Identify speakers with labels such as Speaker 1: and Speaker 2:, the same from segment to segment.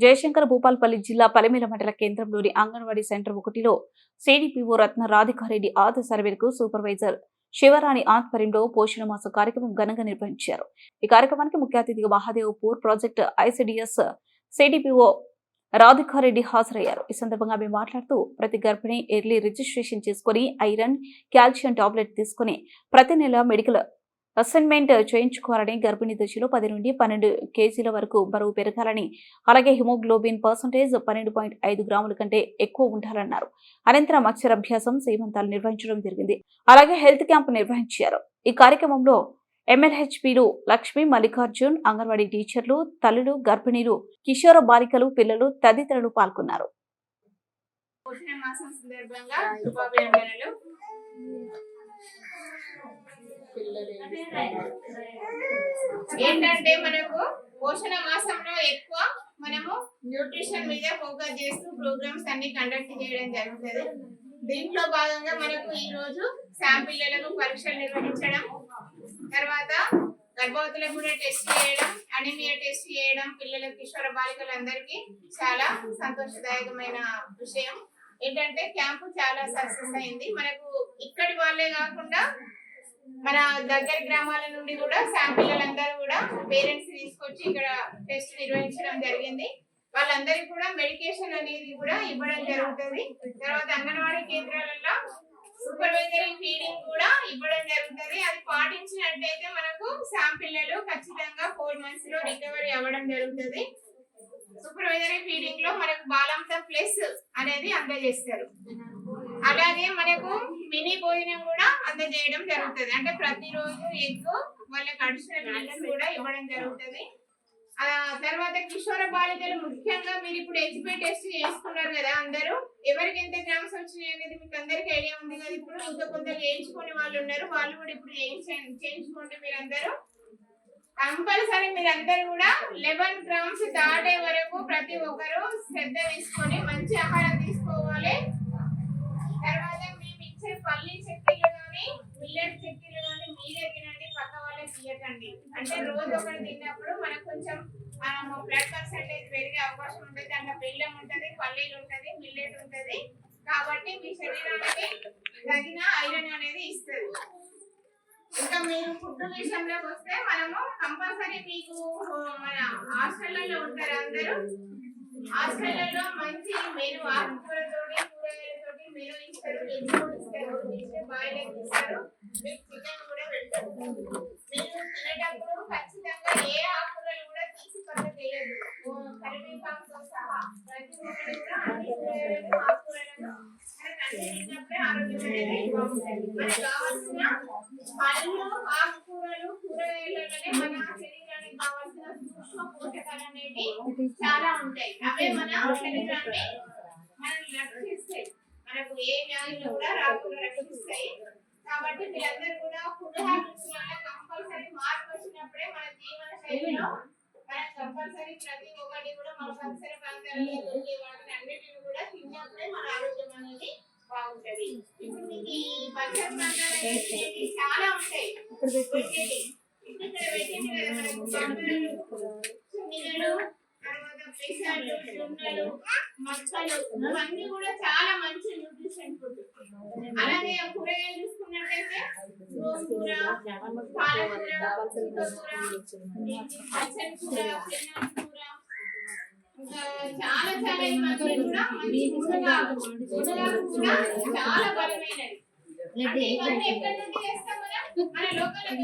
Speaker 1: జయశంకర్ భూపాల్పల్లి జిల్లా పలిమేల మండల కేంద్రంలోని అంగన్వాడీ సెంటర్ ఒకటిలో సిడిపిఓ రత్న రాధికారెడ్డి ఆదేశాల సర్వేకు సూపర్వైజర్ శివరాణి ఆధ్వర్యంలో పోషణ మాస కార్యక్రమం ఘనంగా నిర్వహించారు. ఈ కార్యక్రమానికి ముఖ్య అతిథిగా Mahadevpur project ICDS CDPO Radhika Reddy హాజరయ్యారు. ఈ సందర్భంగా ఆమె మాట్లాడుతూ ప్రతి గర్భిణి ఎర్లీ రిజిస్ట్రేషన్ చేసుకుని ఐరన్ కాల్షియం టాబ్లెట్ తీసుకుని ప్రతి నెల మెడికల్ అసైన్మెంట్ చేయించుకోవాలని గర్భిణీ దశలో పది నుండి పన్నెండు కేజీల వరకు బరువు పెరగాలని అలాగే హిమోగ్లోబిన్ పర్సంటేజ్ పన్నెండు పాయింట్ ఐదు గ్రాముల కంటే ఎక్కువ ఉండాలన్నారు. అనంతరం అక్షరాభ్యాసం సీమంతాలు నిర్వహించడం జరిగింది. అలాగే హెల్త్ క్యాంప్ నిర్వహించారు. ఈ కార్యక్రమంలో ఎమ్మెల్హెచ్పీలు లక్ష్మి మల్లికార్జున్ అంగన్వాడీ టీచర్లు తల్లులు గర్భిణీలు కిషోర బాలికలు పిల్లలు తదితరులు పాల్గొన్నారు
Speaker 2: పోషణ మాసం సందర్భంగా శుభాభినందనలు ఏంటంటే మనకు పోషణ మాసంలో ఎక్కువ మనము న్యూట్రిషన్ మీద ఫోకస్ చేస్తూ ప్రోగ్రామ్స్ అన్ని కండక్ట్ చేయడం జరుగుతుంది. దీంట్లో భాగంగా మనకు ఈ రోజు శామ్ పిల్లలకు పరీక్షలు నిర్వహించడం తర్వాత గర్భవతులకు కూడా టెస్ట్ చేయడం అనిమియా టెస్ట్ చేయడం పిల్లల కిషోర బాలికలందరికీ చాలా సంతోషదాయకమైన విషయం. ఏంటంటే క్యాంపు చాలా సక్సెస్ అయింది. మనకు ఇక్కడి వాళ్ళే కాకుండా మన దగ్గర గ్రామాల నుండి కూడా శామ్ పిల్లలందరూ కూడా పేరెంట్స్ తీసుకొచ్చి ఇక్కడ టెస్ట్ నిర్వహించడం జరిగింది. వాళ్ళందరికీ కూడా మెడికేషన్ అనేది కూడా ఇవ్వడం జరుగుతుంది. తర్వాత అంగన్వాడీ కేంద్రాలలో సూపర్వైజరీ ఫీడింగ్ కూడా ఇవ్వడం జరుగుతుంది. అది పాటించినట్టయితే మనకు శామ్ పిల్లలు ఖచ్చితంగా ఫోర్ మంత్స్లో రికవరీ అవ్వడం జరుగుతుంది. సూపర్వైజరీ ఫీడింగ్లో మనకు బాలాంశం ప్లస్ అనేది అందజేస్తారు. అలాగే మనకు మినీ భోజనం కూడా అందజేయడం జరుగుతుంది. అంటే ప్రతిరోజు ఎగ్ వాళ్ళకి అడిషనల్ కూడా ఇవ్వడం జరుగుతుంది. తర్వాత కిషోర బాలికలు ముఖ్యంగా మీరు ఇప్పుడు హెచ్పి టెస్ట్ చేసుకున్నారు కదా అందరూ ఎవరికి ఎంత గ్రామ్స్ వచ్చినాయి అనేది మీకు అందరికి ఐడియా ఉంది కదా? ఇప్పుడు కొంత కొంత చేయించుకునే వాళ్ళు ఉన్నారు వాళ్ళు కూడా ఇప్పుడు చేయించండి చేయించుకోండి మీరందరూ కంపల్సరీ మీరందరూ కూడా లెవెన్ గ్రామ్స్ దాటే వరకు ప్రతి ఒక్కరు శ్రద్ధ తీసుకొని మంచి ఆహారం తీసుకోవాలి తర్వాత మేము ఇచ్చే పల్లి చక్కెరలు కానీ మిల్లెట్ చక్కెరలు కానీ మీరే తినండి పక్క తినండి అంటే రోజు ఒకటి తిన్నప్పుడు మనకు కొంచెం బ్లడ్ పర్సంటేజ్ పెరిగే అవకాశం ఉంటుంది. దాంట్లో బెల్లం ఉంటుంది పల్లీలు ఉంటుంది మిల్లెట్ ఉంటుంది. కాబట్టి మీ శరీరానికి తగిన ఐరన్ అనేది ఇస్తుంది. ఇంకా మీరు ఫుడ్ విషయంలోకి వస్తే మనము కంపల్సరీ మీకు మన హాస్టల్లో ఉంటారు అందరూ. హాస్టల్లో మంచి మెను ఆకుకూరతోటి కూరగాయలతోటి ఇస్తారు ఎగ్ కూడా ఇస్తారు ఇస్తే బాయిల్ ఎగ్ ఇస్తారు మీకు చికెన్ కూడా పెడతారు. మీరు తినేటప్పుడు ఖచ్చితంగా ఏ ఆకుకూరలు కూడా తీసి కరివేపాకుతో సహా ప్రతి ఒక్కటి కూడా అన్ని ఆకుకూరలను మనకు అన్ని తిన్నప్పుడే ఆరోగ్యం అనేది బాగుంటుంది. మనకు కావాల్సిన పళ్ళు ఆకుకూరలు కూరగాయలలోనే మన శరీరానికి కావాల్సిన సూక్ష్మ పోషకాలు అనేవి చాలా ఉంటాయి. అవే మన శరీరాన్ని మనం రక్షిస్తాయి. మనకు ఏ వ్యాధులు కూడా రాకుండా రక్షిస్తాయి. కాబట్టి మీరందరూ కూడా ఫుడ్ హ్యాబిట్స్ వల్ల కంపల్సరీ మార్పు వచ్చినప్పుడే మన జీవన శైలిలో మనం కంపల్సరీ ప్రతి ఒక్కటి కూడా మన పరిసర ప్రాంతాలలో దొరికే వాటిని అన్నిటిని కూడా తిన్నప్పుడే మన ఆరోగ్యం అనేది బాగుంటది. ఇప్పుడు మీకు ఈ పరిసర ప్రాంతాలలో ఏంటి? చాలా ఉంటాయి. ఇక్కడ పెట్టింది కదా మనకు. పెసలు, మక్కలు ఇవన్నీ కూడా చాలా మంచి న్యూట్రిషన్ ఫుడ్ అలాగే కూరగాయలు చూసుకున్నట్టయితే గోంగూర పాలకూర పచ్చని కూర కూర చాలా చాలా కూడా మంచి కూడా చాలా బలమైనవి. ఇవన్నీ ఎక్కడి నుండి చేస్తామని మన లోకల్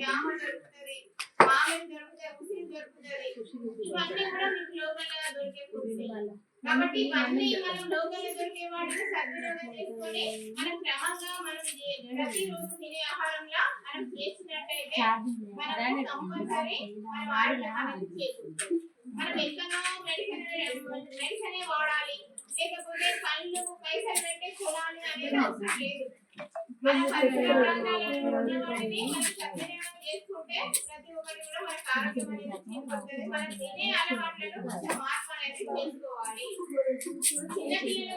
Speaker 2: జామ దొరుకుతుంది మామిడి దొరుకుతాయి ఉసిరి దొరుకుతుంది ఇవన్నీ కూడా మీకు లోకల్గా దొరికే ఫుడ్స్ కాబట్టి ఇవన్నీ మనం లోకల్ దొరికే వాటిని సద్వినియోగం చేసుకొని మనం క్రమంగా మనం ప్రతి రోజు తినే ఆహారంలో మనం చేసి మనం ఎంతనో మెడిసిన్ మెడిసిన్ వాడాలి లేకపోతే పైసలు అనేది అవసరం లేదు మన పరిసర ప్రాంతాలలో ఉన్న వాటిని మనం సద్వినియోగం చేసుకుంటే ప్రతి ఒక్కటి కూడా మనకు ఆరోగ్యం అనేది మనం తినే కొంచెం మార్పు అనేది చేసుకోవాలి చిన్న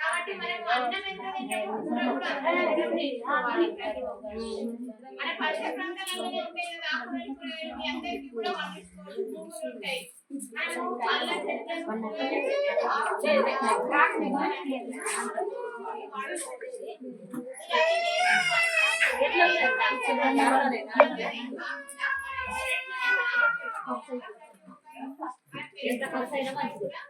Speaker 2: కానీ గర్భవతి కానీ తినిపించినప్పుడు కనీసం ఒక రోజులో నాలుగైదు రకాల ఆకుకూరలు కానీ కూరగాయలు కానీ నూనె పదార్థాలు కానీ మనకు ఉండేలాగా చూసుకోవాలి. పప్పులు కానీ ఇవన్నీ కంపల్సరీ మనం ఒక రైస్ ఎక్కువ తింటాం నీళ్ళ పదార్థాలు తక్కువ తింటాం దాంతో మన శరీరానికి కావాల్సిన పోషకాలు అనేవి సమపాలనలో లభించాయి కాబట్టి మనం అన్నం ఎంత తింటామో కూర కూడా అంతే తినడం నేర్చుకోవాలి ప్రతి ఒక్కరు. మన పరిసర ప్రాంతాలలోనే ఉంటాయి కదా ఆకుకూరలు కూరగాయలు మీ అందరికీ కూడా పండించుకోవచ్చు భూములు ఉంటాయి మనము పళ్ళ చెట్లను కూరగాయల దాంట్లో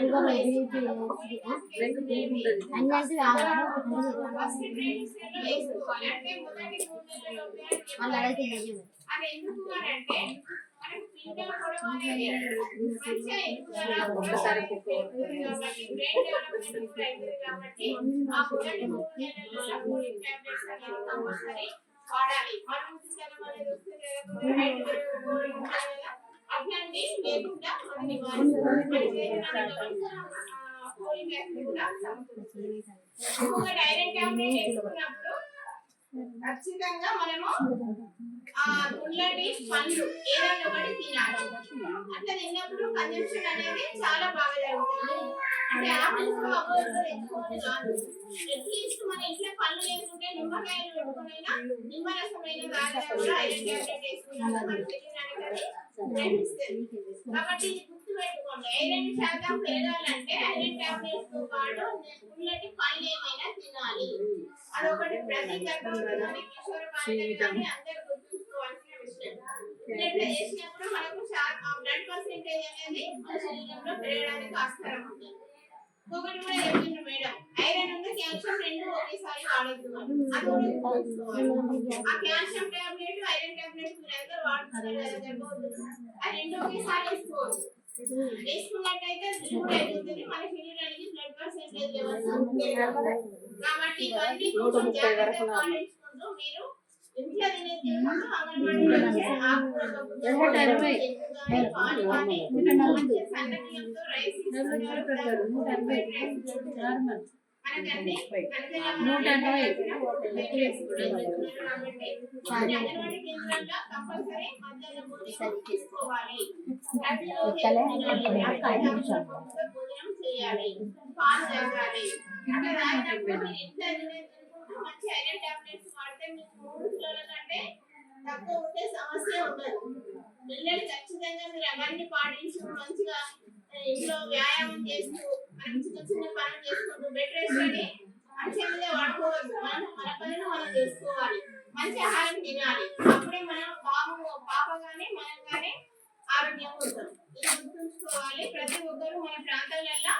Speaker 2: ఇంకొకటి ఎందుకు అంటే కాబట్టి ఆ మొదటి వాడాలి మనం అట్లాంటి లేకుండా మనం డైరెక్ట్ ఖచ్చితంగా మనము ఉన్నటి పండ్లు ఏదైనా ఒకటి తినాలి. అట్లా తిన్నప్పుడు కన్జంప్షన్ అనేది చాలా బాగా జరుగుతుంది. అంటే ఆపిల్స్ అవ్వదు కాదు. అట్లీస్ట్ మన ఇంట్లో పళ్ళు లేకుంటే నిమ్మకాయలు పెట్టుకునైనా నిమ్మరసమైన తాగినా కూడా ఐరన్ టాబ్లెట్ వేసుకున్నాక మన శరీరానికి అది గ్రహిస్తుంది కాబట్టి ఇది గుర్తు పెట్టుకోండి ఐరన్ శాతం పెరగాలంటే ఐరన్ టాబ్లెట్స్తో పాటు ఉన్నటి పళ్ళు ఏమైనా తినాలి. అదొకటి ప్రతి గర్భవతి కానీ కిషోర బాలికలు కానీ అందరూ గుర్తుంచుకోవాల్సిన మనకు బ్లడ్ పర్సెంటేజ్ అనేది మన శరీరంలో పెరగడానికి ఆస్కారం ఉంటుంది కూడా చెప్పిండ్రు మేడం ఐరన్ ఉంది రెండు ఒకేసారి వాడొద్దు. అది ఆ కాల్షియం టాబ్లెట్ ఐరన్ టాబ్లెట్ మీరు అందరూ వాడుతున్నారు కదా ఆ రెండు ఒకేసారి వేసుకోవచ్చు వేసుకున్నట్టయితే లిక్విడ్ మన శరీరానికి బ్లడ్ పర్సెంటేజ్ లెవెల్స్. కాబట్టి ఇవన్నీ కొంచెం జాగ్రత్తగా పాటించుకుంటూ మీరు ఇంట్లో తినే తినకుండా అంగన్వాడీలో వచ్చే ఆకుకూరలు పప్పులు కానీ పాలు కానీ మంచిగా సన్న బియ్యంతో రైస్ ఇస్తున్నారు. దాంట్లో రైస్ ఇస్తున్నారు. మనకన్నీ
Speaker 3: నూట ఎనభై.
Speaker 2: బెనిఫిట్స్ కూడా ఇస్తున్నారు కాబట్టి మన అంగన్వాడీ కేంద్రాల్లో కంపల్సరీ మధ్యాహ్నం భోజనం తీసుకోవాలి ప్రతిరోజు తినాలి. మధ్యాహ్నం భోజనం చేయాలి మంచి ఐరన్ టాబ్లెట్స్ వాడితే మీకు మూడు కిలోల కంటే తక్కువ ఉంటే సమస్య ఉండదు. పిల్లలు ఖచ్చితంగా మీరు అవన్నీ పాటించు మంచిగా ఇంట్లో వ్యాయామం చేస్తూ మనం చిన్న చిన్న పనులు చేసుకుంటూ బెడ్ రెస్ట్ అని మంచి మీద వాడుకోవచ్చు మనం మన పనులు మనం చేసుకోవాలి. మంచి ఆహారం తినాలి. అప్పుడే మనం బాబు పాప కానీ మనం కానీ ఆరోగ్యంగా ఉంటాం ఇది గుర్తుంచుకోవాలి. ప్రతి ఒక్కరు మన ప్రాంతాలలో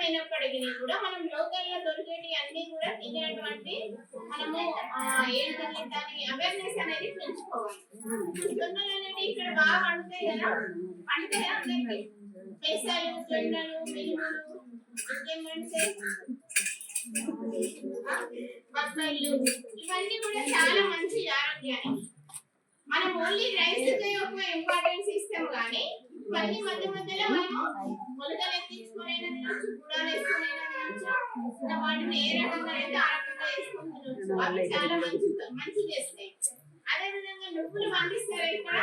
Speaker 2: అయినప్పటికీ కూడా మనం లోకల్లో దొరికేటి అన్ని కూడా తినేటువంటి మనము ఆ, ఏం అవేర్నెస్ అనేది పెంచుకోవాలి. జొన్నలు అనేది ఇక్కడ బాగా పండుతాయి కదా? పండుతాయి అందరికి? పెసలు జొన్నలు మినుములు ఇంకేం ఇవన్నీ కూడా చాలా మంచి ఆరోగ్యానికి. మనం ఓన్లీ రైస్ ఒక ఇంపార్టెన్స్ ఇస్తాం కానీ మళ్ళీ మధ్య మధ్యలో మనము మొలకలు ఎత్తించుకునైనా తినొచ్చు గుడాలు వేసుకునైనా తినొచ్చు. వాటిని ఏ రకంగా అయితే ఆ రకంగా వేసుకొని తినొచ్చు. అవి చాలా మంచి మంచి చేస్తాయి అదే విధంగా నువ్వులు పండిస్తారు ఇక్కడ.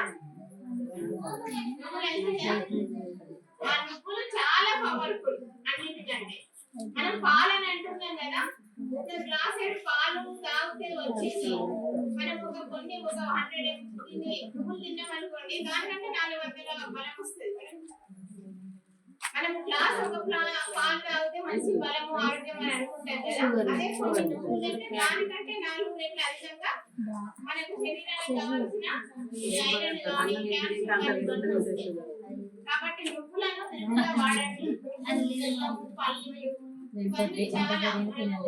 Speaker 2: ఆ నువ్వులు చాలా పవర్ఫుల్ అన్నిటికంటే. మనం పాలని అంటున్నాం కదా ఒక గ్లాస్ పాలు తాగితే వచ్చేసి మనం ఒక ఒక హండ్రెడ్ నువ్వులు తిన్నాం అనుకోండి దానికంటే నాలుగు వందల బలం వస్తుంది మనకి మనం గ్లాస్ ఒక ప్లా- పాలు తాగితే మంచి బలము ఆరోగ్యం అని అనుకుంటాం కదా. అదే కొన్ని నువ్వులు తింటే దానికంటే నాలుగు రెట్లు అధికంగా మనకు శరీరానికి కావాల్సిన ఈ ఐరన్ కానీ కాల్షియం కానీ ఇవన్నీ వస్తాయి. కాబట్టి నువ్వులను వాడండి? ఇవన్నీ చాలా